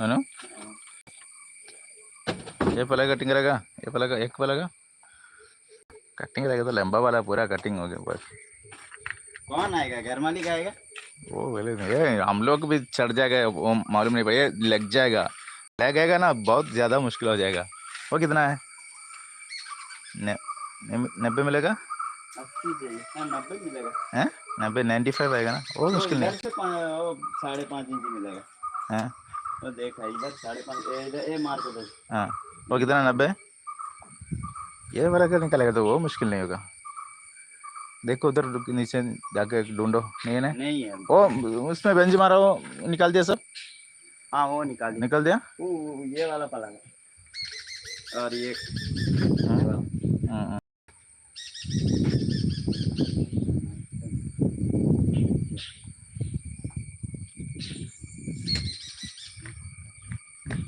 है ना? ये पलेगा कटिंग रहेगा ये पलेगा एक पलेगा कटिंग रहेगा तो लंबा वाला पूरा कटिंग हो गया बस। कौन आएगा? घर मालिक आएगा? वो बोले ये हम लोग भी चढ़ जाएगा वो मालूम नहीं पड़ा ये लग जाएगा लगेगा ना बहुत ज़्यादा मुश्किल हो जाएगा। वो कितना है? ने- ने- नब्बे मिलेगा? हाँ नब्बे मिलेगा। हैं? नब्बे नाइन्टी फाइव आएगा ना? वो मुश्किल नहीं वो साढ़े पाँच इंच मिलेगा। हैं? तो देखा इधर साढ़े पाँच ए- मार को दो। हाँ वो कितना नब्बे? ये वाला का निकलेगा तो वो? मुश्किल नहीं होगा। देखो उधर नीचे जाके ढूंढो। नहीं है ना? नहीं है। वो उसमें बेंच मारा वो निकाल दिया सब? हाँ वो निकाल दिया। निकल दिया? वो वो ये वाला पलंग। और ये हम्म, हम्म।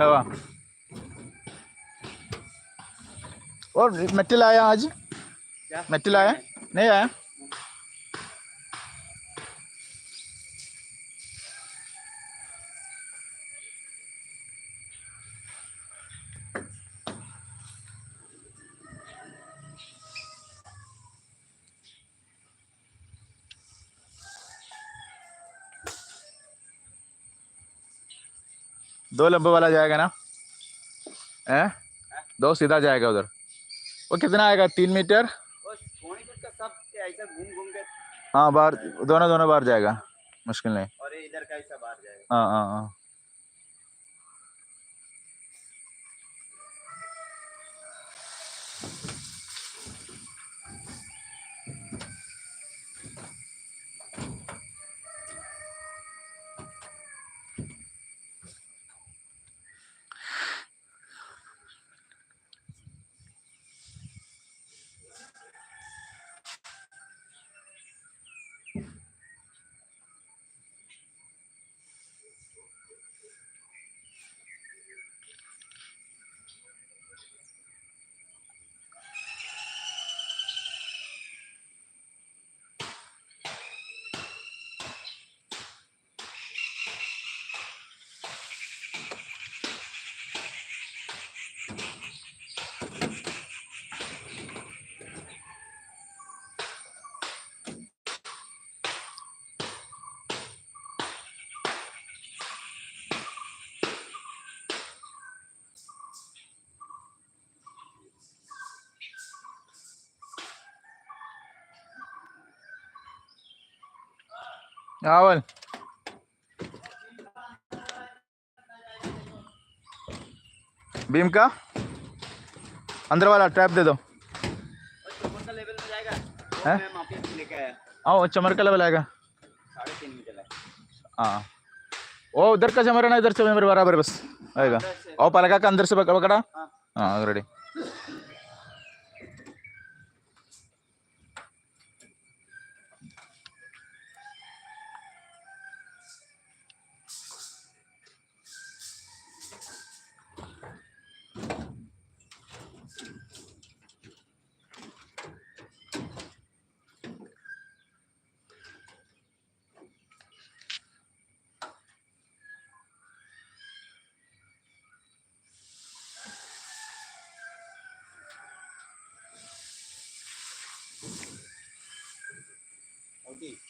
क्या हुआ और मेटल आया आज? क्या? मेटल आया? नहीं आया? दो लंबे वाला जाएगा ना? है? दो सीधा जाएगा उधर। वो कितना आएगा? तीन मीटर? के हाँ बाहर दोनों दोनों बाहर जाएगा। मुश्किल नहीं। हाँ हाँ हाँ। हाँ बोल का अंदर वाला ट्रैप दे दो। आओ हाँ, चमर का लेवल आएगा। हाँ। ओ उधर का चमर है ना इधर चमर बराबर बस आएगा। ओ पलका का अंदर से पकड़ा हाँ।, हाँ रेडी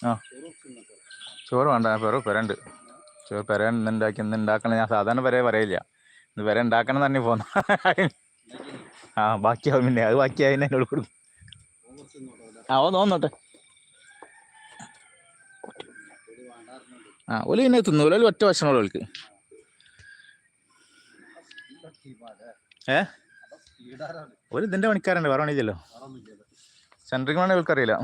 ആ. ചോറ് വേണ്ട പെറു പെരണ്ട്. ചോറ് പെര ഇന്നുണ്ടാക്കി ഇന്ന് ഉണ്ടാക്കണം ഞാൻ സാധാരണ പെരേ പറയില്ല. ഇന്ന് പെര ഉണ്ടാക്കണം തന്നെ പോന്ന ആ ബാക്കിയാവും പിന്നെ. അത് ബാക്കിയായി എന്നോട് കൊടുക്കും? ആ ഓ നോന്നോട്ടെ. ആ ഒലി പിന്നെ തിന്നൂല. ഒലി ഒറ്റ ഭക്ഷണമുള്ള ഓൾക്ക്. ഏ? ഒരു ഇതിന്റെ പണിക്കാരുണ്ട് വേറെ പണിയില്ലല്ലോ. സെൻട്രിങ് വേണേ ഓൾക്കറിയില്ല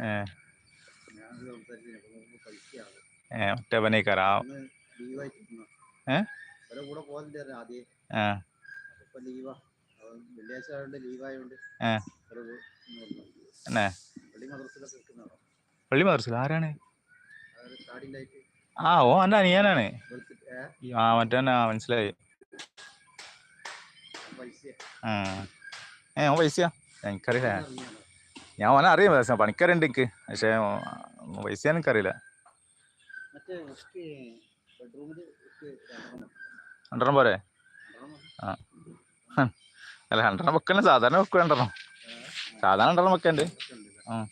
ഏ. ഏ. ഏ? പോകാനില്ലായിരുന്നു ആ. വെള്ളിയാഴ്ച ആയതുകൊണ്ട് ലീവായതുകൊണ്ട് പള്ളി മദർസിൽ ആരാണ്? ആ ഓ എന്റെ അനിയനാണ്. ആ മറ്റേ മനസ്സിലായി. ഏ ഓ പൈസയാ? എനിക്കറിയില്ല. ഞാൻ ഓനെ അറിയാം പക്ഷേ പണിക്കാരുണ്ട് എനിക്ക്. പക്ഷേ പൈസ എനിക്കറിയില്ല. രണ്ടെണ്ണം പോരെ? ആ. അല്ല രണ്ടെണ്ണം വെക്കണേ സാധാരണ വെക്കുക രണ്ടെണ്ണം. സാധാരണ രണ്ടെണ്ണം വെക്കണ്ട്. ആ.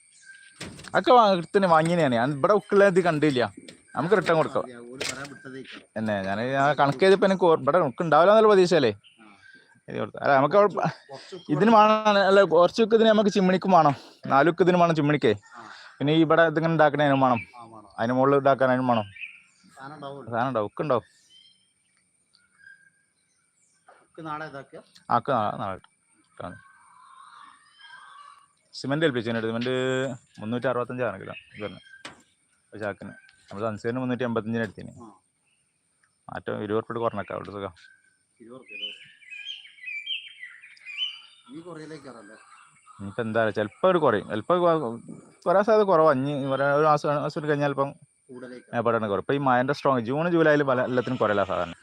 അതൊക്കെ എടുത്തിന് വാങ്ങിയാണ് ഞാൻ ഇവിടെ ഉക്കുള്ള ഇത് കണ്ടില്ല. നമുക്ക് റിട്ടേൺ കൊടുക്കാം. എന്നെ ഞാൻ കണക്ക് ചെയ്തപ്പോൾ എനിക്ക് ഇവിടെ നമുക്ക് ഉണ്ടാവില്ല എന്നുള്ള പ്രതീക്ഷയല്ലേ? കൊടുത്തു. അല്ല നമുക്ക് ഇതിന് വേണം അല്ല കുറച്ച് ഉക്ക് ഇതിന് നമുക്ക് ചിമ്മിണിക്കും വേണം. നാലുക്ക് ഇതിന് വേണം ചിമ്മിണിക്കേ. പിന്നെ ഇവിടെ ഇതിങ്ങനെ ഉണ്ടാക്കണേനും വേണം. അതിന് മുകളിൽ ഇതാക്കാൻ അതിനും വേണം. സാധനം ഉണ്ടാവും ഉക്ക് ഉണ്ടാവും. നാളെ ആക്ക് സിമെന്റ് ഏൽപ്പിച്ചു സിമെന്റ് മുന്നൂറ്റി അറുപത്തഞ്ചാണ് കിലോ. ഇതന്നെ ഒരു ചാക്കിന്. നമ്മൾ സൺസൈഡിന് മുന്നൂറ്റി എൺപത്തഞ്ചിന് എടുത്തിന് മാറ്റം ഇരുപത് ഉറുപ്പിട്ട് കുറഞ്ഞേക്കാം അവിടെ സുഖം. ഈ എന്താ ചിലപ്പോ ഒരു കുറയും ചിലപ്പോ വരാൻ സാധ്യത കുറവാണ് ഇനി വരാൻ ഒരു മാസം മാസം കഴിഞ്ഞാൽ ചിലപ്പം കൂടുതലേക്ക് മേപ്പാടാണ് കുറയും ഇപ്പോൾ ഈ മഴന്റെ സ്ട്രോങ് ജൂൺ ജൂലൈയിൽ പല എല്ലാത്തിനും കുറയില്ല സാധാരണ.